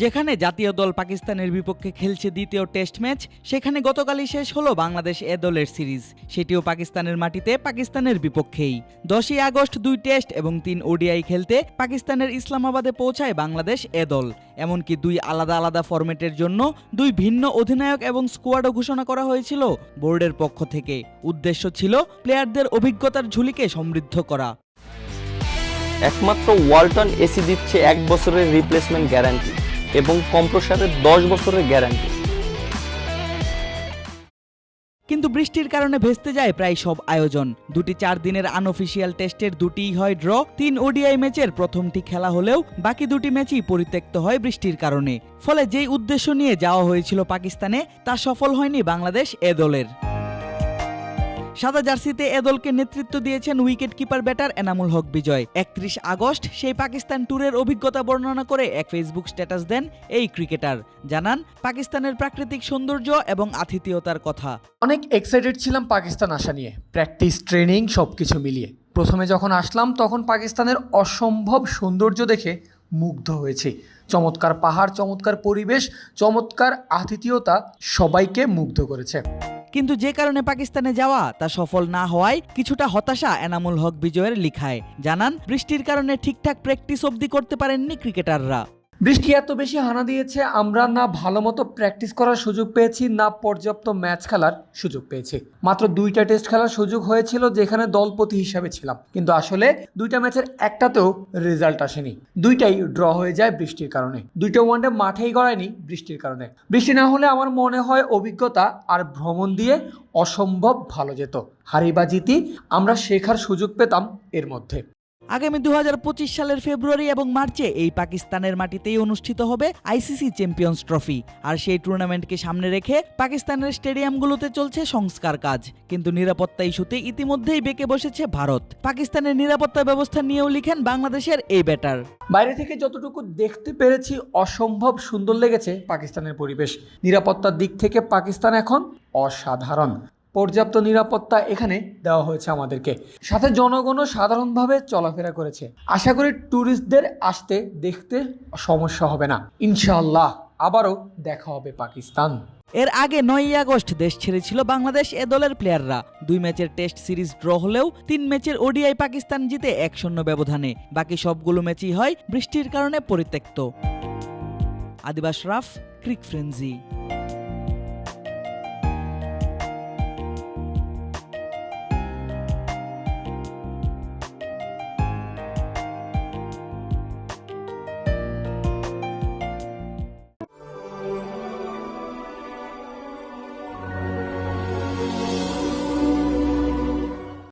যেখানে জাতীয় দল পাকিস্তানের বিপক্ষে খেলছে দ্বিতীয় টেস্ট ম্যাচ, সেখানে গতকালই শেষ হলো বাংলাদেশ এ দলের সিরিজ। সেটিও পাকিস্তানের মাটিতে পাকিস্তানের বিপক্ষেই। দশই আগস্ট দুই টেস্ট এবং তিন ওডিআই খেলতে পাকিস্তানের ইসলামাবাদে পৌঁছায় বাংলাদেশ এ দল। এমনকি দুই আলাদা আলাদা ফরম্যাটের জন্য দুই ভিন্ন অধিনায়ক এবং স্কোয়াডও ঘোষণা করা হয়েছিল বোর্ডের পক্ষ থেকে। উদ্দেশ্য ছিল প্লেয়ারদের অভিজ্ঞতার ঝুলিকে সমৃদ্ধ করা। একমাত্র ওয়ালটন এসি দিচ্ছে এক বছরের রিপ্লেসমেন্ট গ্যারান্টি এবং কম্প্রসারের দশ বছরের গ্যারান্টি। কিন্তু বৃষ্টির কারণে ভেস্তে যায় প্রায় সব আয়োজন। দুটি চার দিনের আনঅফিসিয়াল টেস্টের দুটিই হয় ড্র তিন ওডিআই ম্যাচের প্রথমটি খেলা হলেও বাকি দুটি ম্যাচই পরিত্যক্ত হয় বৃষ্টির কারণে। ফলে যেই উদ্দেশ্য নিয়ে যাওয়া হয়েছিল পাকিস্তানে, তা সফল হয়নি বাংলাদেশ এ দলের। সাদা জার্সিতে এ দলকে নেতৃত্ব দিয়েছেন wicket keeper batter Enamul Haque Bijoy. একত্রিশ আগস্ট সেই পাকিস্তান ট্যুরের অভিজ্ঞতা বর্ণনা করে এক ফেসবুক স্ট্যাটাস দেন এই ক্রিকেটার। জানান, পাকিস্তানের প্রাকৃতিক সৌন্দর্য এবং আতিথেয়তার কথা। অনেক এক্সাইটেড ছিলাম পাকিস্তান আসা নিয়ে। প্র্যাকটিস, ট্রেনিং সব কিছু মিলিয়ে। প্রথমে যখন আসলাম, তখন পাকিস্তানের অসম্ভব সৌন্দর্য দেখে মুগ্ধ হয়েছি। চমৎকার পাহাড়, চমৎকার পরিবেশ, চমৎকার আতিথেয়তা সবাইকে মুগ্ধ করেছে। কিন্তু যে কারণে পাকিস্তানে যাওয়া তা সফল না হওয়ায় কিছুটা হতাশা এনামুল হক বিজয়ের লিখায়। জানান, বৃষ্টির কারণে ঠিকঠাক প্র্যাকটিস অবধি করতে পারেননি ক্রিকেটাররা। বৃষ্টি এত বেশি হানা দিয়েছে, আমরা না ভালো মতো প্র্যাকটিস করার সুযোগ পেয়েছি, না পর্যাপ্ত ম্যাচ খেলার সুযোগ পেয়েছি। মাত্র দুইটা টেস্ট খেলার সুযোগ হয়েছিল যেখানে দলপতি হিসাবে ছিলাম। কিন্তু আসলে দুইটা ম্যাচের একটাতেও রেজাল্ট আসেনি। দুইটাই ড্র হয়ে যায় বৃষ্টির কারণে। দুইটা ওয়ানডে মাঠেই গড়ায়নি বৃষ্টির কারণে। বৃষ্টি না হলে আমার মনে হয় অভিজ্ঞতা আর ভ্রমণ দিয়ে অসম্ভব ভালো যেত। হারি বা জিতি আমরা শেখার সুযোগ পেতাম এর মধ্যে। আগামী দু হাজার পঁচিশ সালের ফেব্রুয়ারি এবং মার্চে এই পাকিস্তানের মাটিতেই অনুষ্ঠিত হবে আইসিসি চ্যাম্পিয়ন্স ট্রফি। আর সেই টুর্নামেন্টকে সামনে রেখে পাকিস্তানের স্টেডিয়ামগুলোতে চলছে সংস্কার কাজ। কিন্তু নিরাপত্তা ইস্যুতে ইতিমধ্যেই বেঁকে বসেছে ভারত। পাকিস্তানের নিরাপত্তা ব্যবস্থা নিয়েও লিখেন বাংলাদেশের এই ব্যাটার। বাইরে থেকে যতটুকু দেখতে পেরেছি, অসম্ভব সুন্দর লেগেছে পাকিস্তানের পরিবেশ। নিরাপত্তার দিক থেকে পাকিস্তান এখন অসাধারণ। পর্যাপ্ত নিরাপত্তা এখানে দেওয়া হয়েছে আমাদেরকে। সাথে জনগণও সাধারণভাবে চলাফেরা করেছে। আশা করি ট্যুরিস্টদের আসতে দেখতে সমস্যা হবে না। ইনশাআল্লাহ আবারও দেখা হবে পাকিস্তান। এর আগে নয়ই আগস্ট দেশ ছেড়েছিল বাংলাদেশ এ দলের প্লেয়াররা। দুই ম্যাচের টেস্ট সিরিজ ড্র হলেও তিন ম্যাচের ওডিআই পাকিস্তান জিতে এক শূন্য ব্যবধানে। বাকি সবগুলো ম্যাচই হয় বৃষ্টির কারণে পরিত্যক্ত। আদিবাস রাফ, ক্রিক ফ্রেন্সি।